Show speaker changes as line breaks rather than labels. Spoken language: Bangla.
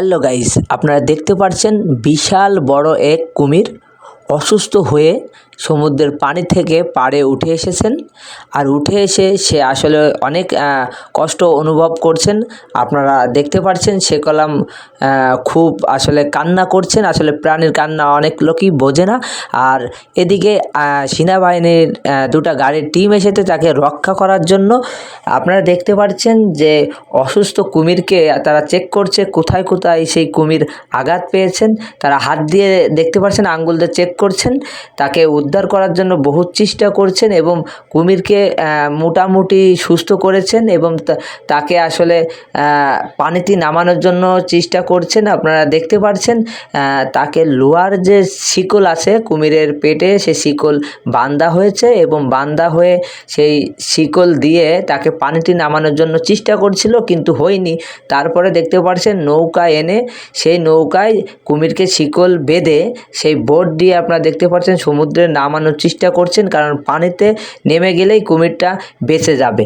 হ্যালো গাইস আপনারা দেখতে পারছেন বিশাল বড় এক কুমির অসুস্থ হয়ে সমুদ্রের পানি থেকে পাড়ে উঠে এসেছেন। আর উঠে এসে সে আসলে অনেক কষ্ট অনুভব করছেন। আপনারা দেখতে পাচ্ছেন সে কলাম খুব আসলে কান্না করছেন। আসলে প্রাণীর কান্না অনেক লোকই বোঝে না। আর এদিকে সেনাবাহিনীর দুটা গাড়ির টিম এসেছে তাকে রক্ষা করার জন্য। আপনারা দেখতে পাচ্ছেন যে অসুস্থ কুমিরকে তারা চেক করছে, কোথায় কোথায় সেই কুমির আঘাত পেয়েছেন। তারা হাত দিয়ে দেখতে পাচ্ছেন আঙ্গুল দিয়ে চেক করছেন। তাকে উদ্ধার করার জন্য বহু চেষ্টা করছেন এবং কুমিরকে মোটামুটি সুস্থ করেছেন এবং তাকে আসলে পানিতে নামানোর জন্য চেষ্টা করছেন। আপনারা দেখতে পাচ্ছেন তাকে লোহার যে শিকল আছে কুমিরের পেটে, সে শিকল বান্ধা হয়েছে এবং বান্ধা হয়ে সেই শিকল দিয়ে তাকে পানিতে নামানোর জন্য চেষ্টা করছিল, কিন্তু হয়নি। তারপরে দেখতে পাচ্ছেন নৌকা এনে সেই নৌকায় কুমিরকে শিকল বেঁধে সেই বোট দিয়ে আপনারা দেখতে পাচ্ছেন সমুদ্রে নামানোর চেষ্টা করছেন কারণ পানিতে নেমে গেলেই কুমিরটা বেঁচে যাবে।